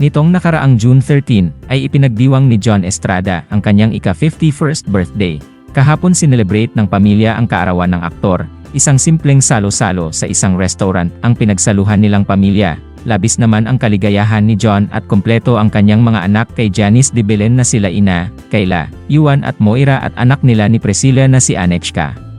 Nitong nakaraang June 13, ay ipinagdiwang ni John Estrada ang kanyang ika-51st birthday. Kahapon sinelebrate ng pamilya ang kaarawan ng aktor, isang simpleng salo-salo sa isang restaurant ang pinagsaluhan nilang pamilya. Labis naman ang kaligayahan ni John at kompleto ang kanyang mga anak kay Janice de Belen na sila ina, Kayla, Yuan at Moira at anak nila ni Priscilla na si Anechka.